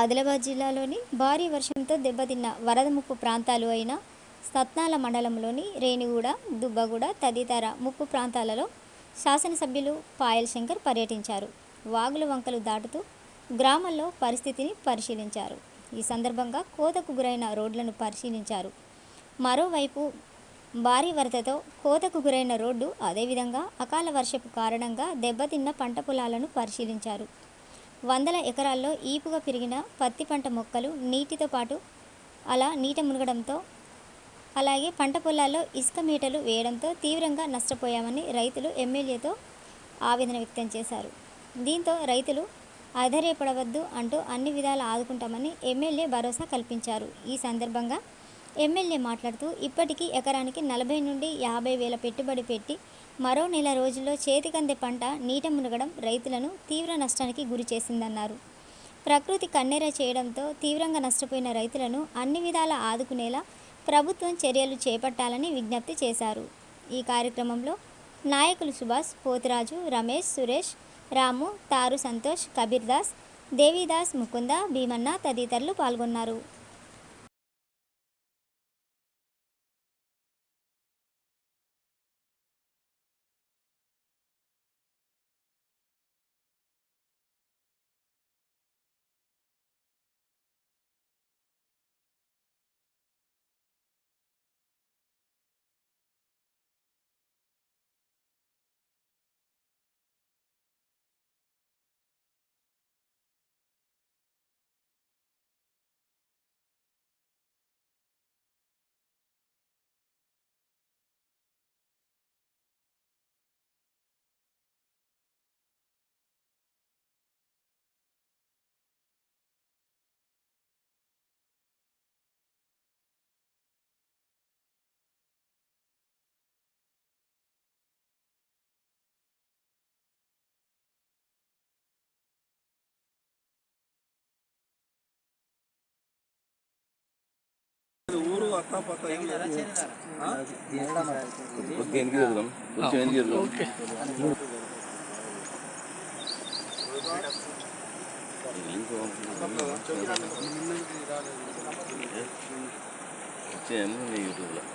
ఆదిలాబాద్ జిల్లాలోని భారీ వర్షంతో దెబ్బతిన్న వరద ముప్పు ప్రాంతాలు అయిన సత్నాల మండలంలోని రేణిగూడ దుబ్బగూడ తదితర ముప్పు ప్రాంతాలలో శాసనసభ్యులు పాయల్ శంకర్ పర్యటించారు. వాగులు వంకలు దాటుతూ గ్రామాల్లో పరిస్థితిని పరిశీలించారు. ఈ సందర్భంగా కోతకు గురైన రోడ్లను పరిశీలించారు. మరోవైపు భారీ వరదతో కోతకు గురైన రోడ్డు అదేవిధంగా అకాల వర్షపు కారణంగా దెబ్బతిన్న పంట పొలాలను పరిశీలించారు. వందల ఎకరాల్లో ఈపుగా పెరిగిన పత్తి పంట మొక్కలు నీటితో పాటు అలా నీట మునగడంతో అలాగే పంట పొలాల్లో ఇసుక మీటలు వేయడంతో తీవ్రంగా నష్టపోయామని రైతులు ఎమ్మెల్యేతో ఆవేదన వ్యక్తం చేశారు. దీంతో రైతులు ఆధారపడవద్దు అంటూ అన్ని విధాలా ఆదుకుంటామని ఎమ్మెల్యే భరోసా కల్పించారు. ఈ సందర్భంగా ఎమ్మెల్యే మాట్లాడుతూ ఇప్పటికీ ఎకరానికి నలభై నుండి యాభై వేల పెట్టుబడి పెట్టి మరో నెల రోజుల్లో చేతికందే పంట నీట మునగడం రైతులను తీవ్ర నష్టానికి గురి చేసిందన్నారు. ప్రకృతి కన్నెర చేయడంతో తీవ్రంగా నష్టపోయిన రైతులను అన్ని విధాలా ఆదుకునేలా ప్రభుత్వం చర్యలు చేపట్టాలని విజ్ఞప్తి చేశారు. ఈ కార్యక్రమంలో నాయకులు సుభాష్ పోతిరాజు రమేష్ సురేష్ రాము తారు సంతోష్ కబీర్ దాస్ దేవిదాస్ ముకుంద భీమన్న తదితరులు పాల్గొన్నారు. ಊರು ಅಕ್ಕ ಪಕ್ಕ യൂട്യൂബിലാണ്